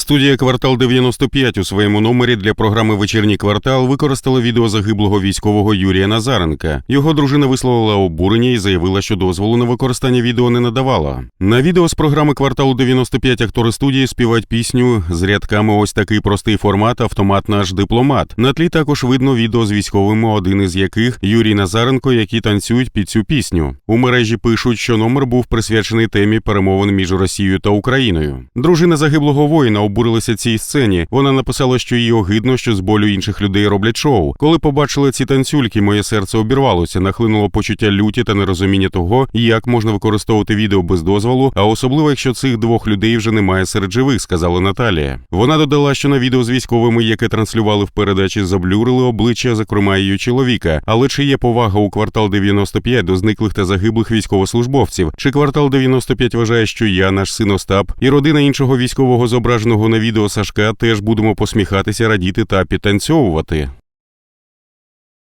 Студія Квартал 95 у своєму номері для програми Вечірній квартал використала відео загиблого військового Юрія Назаренка. Його дружина висловила обурення і заявила, що дозволу на використання відео не надавала. На відео з програми Кварталу 95 актори студії співають пісню з рядками ось такий простий формат Автомат наш дипломат. На тлі також видно відео з військовими, один із яких Юрій Назаренко, які танцюють під цю пісню. У мережі пишуть, що номер був присвячений темі перемовин між Росією та Україною. Дружина загиблого воїна обурилася цій сцені. Вона написала, що їй огидно, що з болю інших людей роблять шоу. Коли побачила ці танцюльки, моє серце обірвалося, нахлинуло почуття люті та нерозуміння того, як можна використовувати відео без дозволу, а особливо якщо цих двох людей вже немає серед живих, сказала Наталія. Вона додала, що на відео з військовими, яке транслювали в передачі, заблюрили обличчя, зокрема її чоловіка. Але чи є повага у квартал 95 до зниклих та загиблих військовослужбовців? Чи квартал 95 вважає, що я, наш син Остап, і родина іншого військового зображеного на відео Сашка теж будемо посміхатися, радіти та підтанцьовувати?